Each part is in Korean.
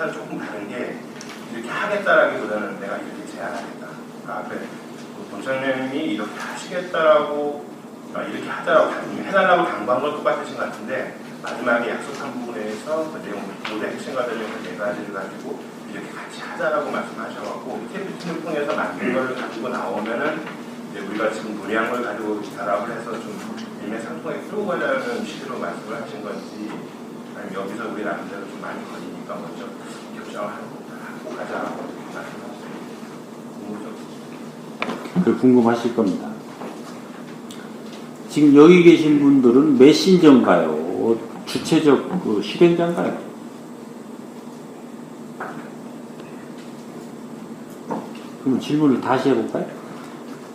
회사는 조금 다른 게 이렇게 하겠다라기보다는 내가 이렇게 제안하겠다. 그러니까 앞에 그 본사님이 이렇게 하시겠다라고 아, 이렇게 하자라고 당- 해달라고 당부한 건 똑같으신 것 같은데 마지막에 약속한 부분에서 그 내용 모두 핵심과 되는 네 가지를 가지고 이렇게 같이 하자라고 말씀하셔갖고 KP팀을 통해서 만든 걸 가지고 나오면은 이제 우리가 지금 논의한 걸 가지고 결합을 해서 좀 일맥상통하게 끌고 가자는 취지로 말씀을 하신 건지 아니면 여기서 우리 나름대로 좀 많이 걸리니 까 먼저 결정을 하고 하고 가자라고 그 궁금하실 겁니다. 지금 여기 계신 분들은 메신저인가요? 주체적 그 실행자인가요? 그럼 질문을 다시 해볼까요?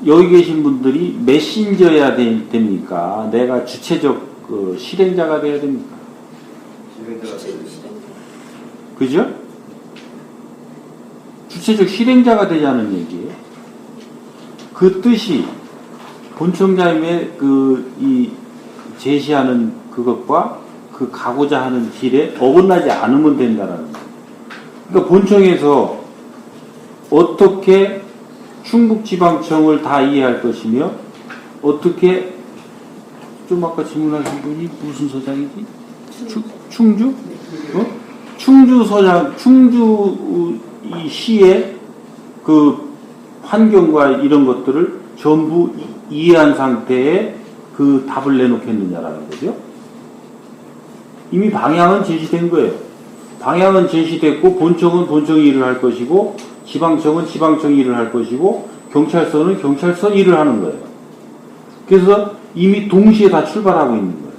여기 계신 분들이 메신저야 되- 됩니까? 내가 주체적 그 실행자가 돼야 됩니까? 그죠? 주체적 실행자가 되자는 얘기예요. 그 뜻이 본청장님의 그 이 제시하는 그것과 그 가고자 하는 길에 어긋나지 않으면 된다라는 거예요. 그러니까 본청에서 어떻게 충북지방청을 다 이해할 것이며 어떻게 좀 아까 질문하신 분이 무슨 서장이지? 충, 충주? 어? 충주 서장, 충주 이 시의 그 환경과 이런 것들을 전부 이- 이해한 상태에 그 답을 내놓겠느냐라는 거죠. 이미 방향은 제시된 거예요. 방향은 제시됐고 본청은 본청 일을 할 것이고 지방청은 지방청 일을 할 것이고 경찰서는 경찰서 일을 하는 거예요. 그래서 이미 동시에 다 출발하고 있는 거예요.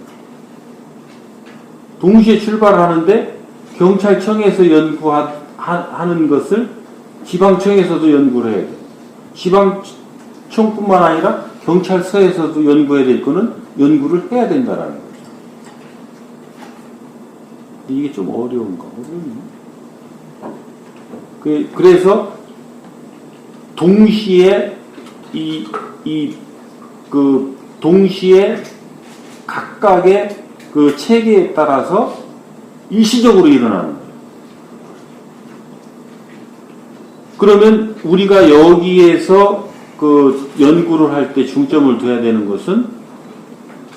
동시에 출발하는데 경찰청에서 연구하는 것을 지방청에서도 연구를 해야 돼요. 지방청뿐만 아니라 경찰서에서도 연구해야 될 거는 연구를 해야 된다라는 거죠. 이게 좀? 어려운가? 그, 그래서 동시에 이, 이, 그, 동시에 각각의 그 체계에 따라서 일시적으로 일어나는 거예요. 그러면 우리가 여기에서 그 연구를 할 때 중점을 둬야 되는 것은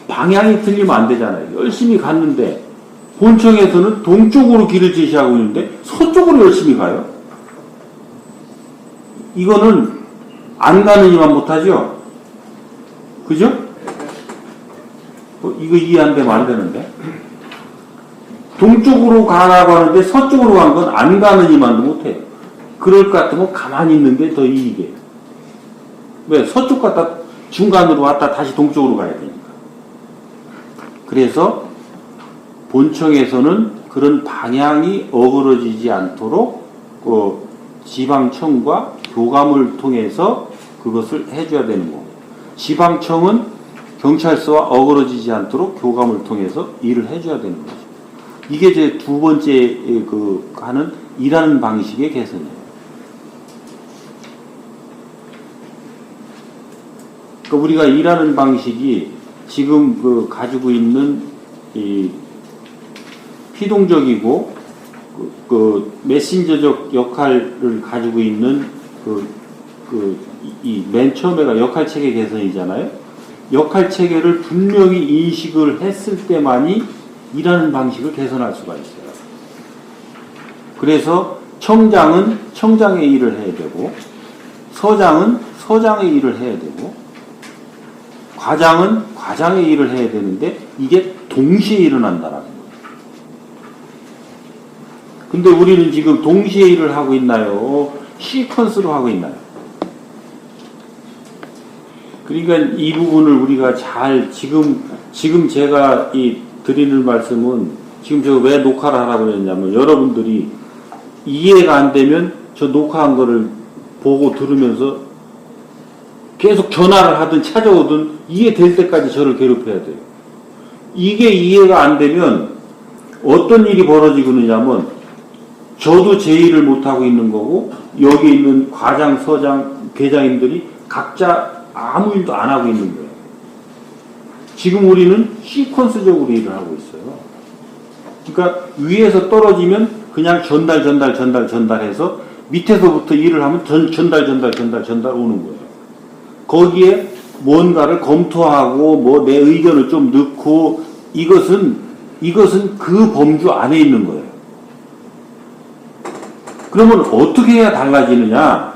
방향이 틀리면 안 되잖아요. 열심히 갔는데 본청에서는 동쪽으로 길을 제시하고 있는데 서쪽으로 열심히 가요. 이거는 안 가는 이만 못하죠? 그죠? 어, 이거 이해 안 되면 안 되는데. 동쪽으로 가라고 하는데 서쪽으로 간 건 안 가는 이만도 못해요. 그럴 것 같으면 가만히 있는 게 더 이익이에요. 왜? 서쪽 갔다 중간으로 왔다 다시 동쪽으로 가야 되니까. 그래서 본청에서는 그런 방향이 어그러지지 않도록 그 지방청과 교감을 통해서 그것을 해줘야 되는 거고 지방청은 경찰서와 어그러지지 않도록 교감을 통해서 일을 해줘야 되는 거죠. 이게 제두 번째 그 하는 일하는 방식의 개선이에요. 그 우리가 일하는 방식이 지금 그 가지고 있는 이 피동적이고 그, 그 메신저적 역할을 가지고 있는 그그이맨 처음에가 역할 체계 개선이잖아요. 역할 체계를 분명히 인식을 했을 때만이 일하는 방식을 개선할 수가 있어요. 그래서 청장은 청장의 일을 해야 되고 서장은 서장의 일을 해야 되고 과장은 과장의 일을 해야 되는데 이게 동시에 일어난다라는 거예요. 근데 우리는 지금 동시에 일을 하고 있나요? 시퀀스로 하고 있나요? 그러니까 이 부분을 우리가 잘 지금 지금 제가 이 드리는 말씀은 지금 제가 왜 녹화를 하라고 그랬냐면 여러분들이 이해가 안 되면 저 녹화한 거를 보고 들으면서 계속 전화를 하든 찾아오든 이해될 때까지 저를 괴롭혀야 돼요. 이게 이해가 안 되면 어떤 일이 벌어지고 있느냐면 저도 제 일을 못하고 있는 거고 여기 있는 과장, 서장, 계장님들이 각자 아무 일도 안 하고 있는 거예요. 지금 우리는 시퀀스적으로 일을 하고 있어요. 그러니까 위에서 떨어지면 그냥 전달 전달 전달 전달해서 밑에서부터 일을 하면 전, 전달 전달 전달 전달 오는 거예요. 거기에 뭔가를 검토하고 뭐 내 의견을 좀 넣고 이것은 이것은 그 범주 안에 있는 거예요. 그러면 어떻게 해야 달라지느냐?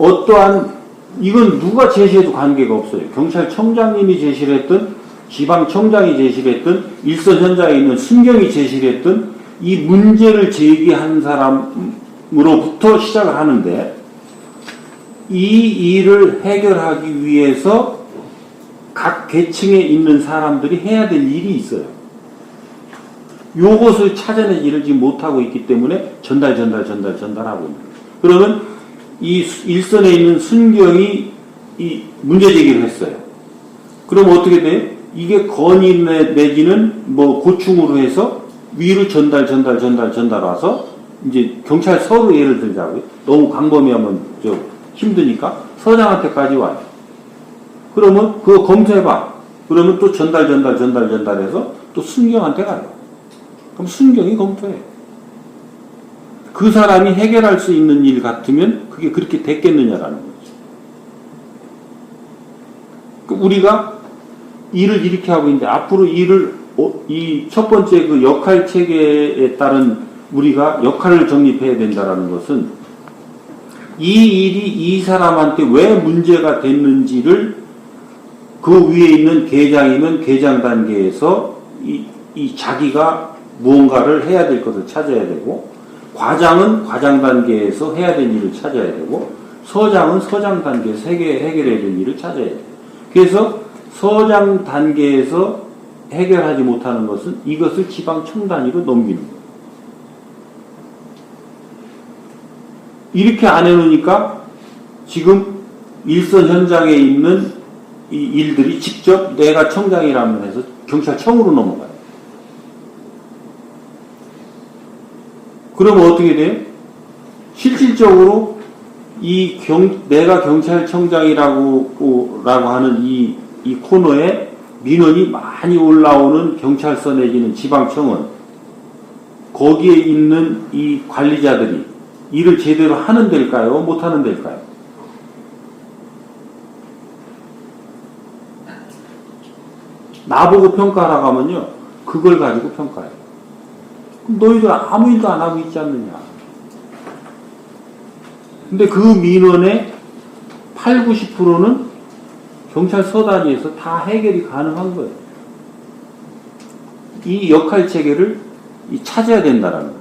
어떠한 이건 누가 제시해도 관계가 없어요. 경찰청장님이 제시를 했든 지방청장이 제시를 했든 일선 현장에 있는 순경이 제시를 했든 이 문제를 제기한 사람으로부터 시작을 하는데 이 일을 해결하기 위해서 각 계층에 있는 사람들이 해야 될 일이 있어요. 요것을 찾아낸 일을 지금 못하고 있기 때문에 전달, 전달, 전달, 전달하고 있는 거예요. 그러면 이 수- 일선에 있는 순경이 이 문제 제기를 했어요. 그럼 어떻게 돼? 이게 내- 내지는 뭐 고충으로 해서 위로 전달, 전달, 전달, 전달 와서 이제 경찰 서로 예를 들자고요. 너무 광범위하면 저 힘드니까 서장한테까지 와요. 그러면 그거 검토해봐. 그러면 또 전달, 전달, 전달, 전달해서 또 순경한테 가요. 그럼 순경이 검토해. 그 사람이 해결할 수 있는 일 같으면 그게 그렇게 됐겠느냐라는 거죠. 그 우리가 일을 이렇게 하고 있는데 앞으로 일을 이 첫 번째 그 역할 체계에 따른 우리가 역할을 정립해야 된다라는 것은 이 일이 이 사람한테 왜 문제가 됐는지를 그 위에 있는 계장이면 계장 단계에서 이, 이 자기가 무언가를 해야 될 것을 찾아야 되고 과장은 과장 단계에서 해야 될 일을 찾아야 되고 서장은 서장 단계에서 해결, 해결해야 될 일을 찾아야 돼요. 그래서 서장 단계에서 해결하지 못하는 것은 이것을 지방청 단위로 넘기는 거예요. 이렇게 안 해놓으니까 지금 일선 현장에 있는 이 일들이 직접 내가 청장이라면 해서 경찰청으로 넘어가요. 그러면 어떻게 돼요? 실질적으로 이 경, 내가 경찰청장이라고 라고 하는 이, 이 코너에 민원이 많이 올라오는 경찰서 내지는 지방청은 거기에 있는 이 관리자들이 일을 제대로 하는 데일까요? 못 하는 데일까요? 나보고 평가하라고 하면요. 그걸 가지고 평가해요. 너희들 아무 일도 안 하고 있지 않느냐. 근데 그 민원의 8, 90%는 경찰 서 단위에서 다 해결이 가능한 거예요. 이 역할 체계를 이 찾아야 된다라는 거죠.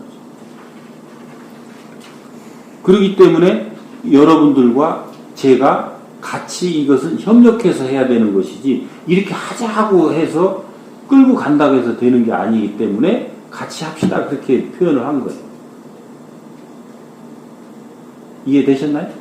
그렇기 때문에 여러분들과 제가 같이 이것은 협력해서 해야 되는 것이지 이렇게 하자고 해서 끌고 간다고 해서 되는 게 아니기 때문에 같이 합시다 그렇게 표현을 한 거예요. 이해되셨나요?